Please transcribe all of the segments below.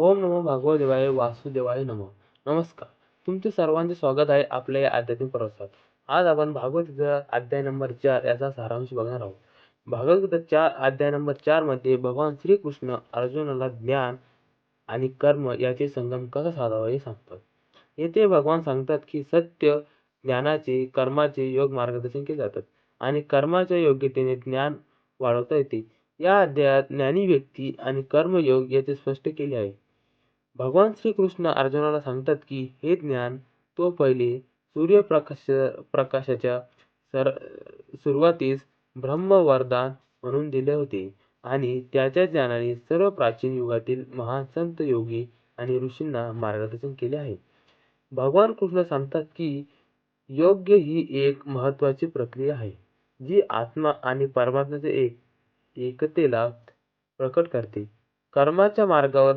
ओम नमो भगवदेवाय वासुदेवाय नमो. नमस्कार. तुमचे सर्वांचे स्वागत आहे आपल्या या आध्यात्मिक प्रवासात. आज आपण भागवतगीता अध्याय नंबर चार याचा सारांश बघणार आहोत. भागवतगीता चार अध्याय नंबर चारमध्ये भगवान श्रीकृष्ण अर्जुनाला ज्ञान आणि कर्म याचे संगम कसा साधावा हे सांगतात. येथे भगवान सांगतात की सत्य ज्ञानाचे कर्माचे योग मार्गदर्शन केले जातात आणि कर्माच्या योग्यतेने ज्ञान वाढवता येते. या अध्यायात ज्ञानी व्यक्ती आणि कर्मयोग याचे स्पष्ट केले आहे. भगवान श्रीकृष्ण अर्जुनाला सांगतात की हे ज्ञान तो पहिले सूर्यप्रकाश प्रकाशाच्या सर सुरुवातीस ब्रह्मवरदान म्हणून दिले होते आणि त्याच्या ज्ञानाने सर्व प्राचीन युगातील महान संत योगी आणि ऋषींना मार्गदर्शन केले आहे. भगवान कृष्ण सांगतात की योग्य ही एक महत्वाची प्रक्रिया आहे जी आत्मा आणि परमात्म्याचे एक एकतेला प्रकट करते. कर्माच्या मार्गावर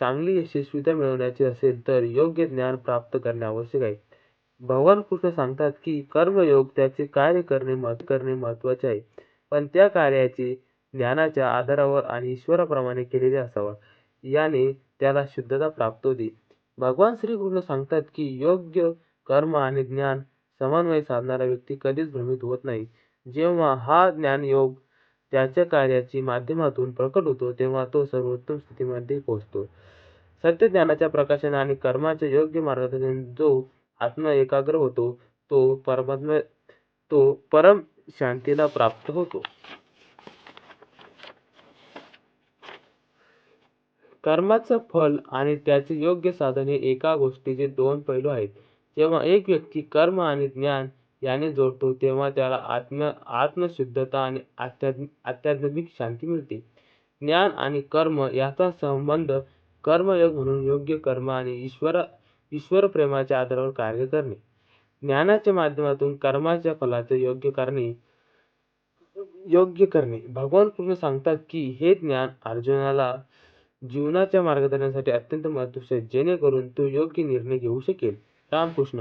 चांगली यशस्वीता मिळवण्याची असेल तर योग्य ज्ञान प्राप्त करणे आवश्यक आहे. भगवान कृष्ण सांगतात की कर्मयोग त्याचे कार्य करणे करणे महत्त्वाचे आहे. पण त्या कार्याचे ज्ञानाच्या आधारावर आणि ईश्वराप्रमाणे केलेले असावा. याने त्याला शुद्धता प्राप्त होती. भगवान श्रीकृष्ण सांगतात की योग्य कर्म आणि ज्ञान समन्वय साधणारा व्यक्ती कधीच भ्रमित होत नाही. जेव्हा हा ज्ञानयोग त्याच्या कार्याची माध्यमातून प्रकट होतो तेव्हा तो सर्वोत्तम स्थितीमध्ये पोहोचतो. सत्यज्ञानाच्या प्रकाशन आणि कर्माच्या योग्य मार्गदर्शन जो आत्मा एकाग्र होतो तो परमात्मा तो परम शांतीला प्राप्त होतो. कर्माचं फल आणि त्याचे योग्य साधन हे एका गोष्टीचे दोन पैलू आहेत. जेव्हा एक व्यक्ती कर्म आणि ज्ञान याने जोडतो तेव्हा त्याला आत्म आत्मशुद्धता आणि आध्यात्मिक शांती मिळते. ज्ञान आणि कर्म याचा संबंध कर्मयोग म्हणून योग्य कर्म आणि ईश्वर ईश्वर प्रेमाच्या आधारावर कार्य करणे. ज्ञानाच्या माध्यमातून कर्माच्या फलाचे योग्य करणे योग्य करणे. भगवान कृष्ण सांगतात की हे ज्ञान अर्जुनाला जीवनाच्या मार्गदर्शनासाठी अत्यंत महत्त्वाचे आहे जेणेकरून तो योग्य निर्णय घेऊ शकेल. रामकृष्ण.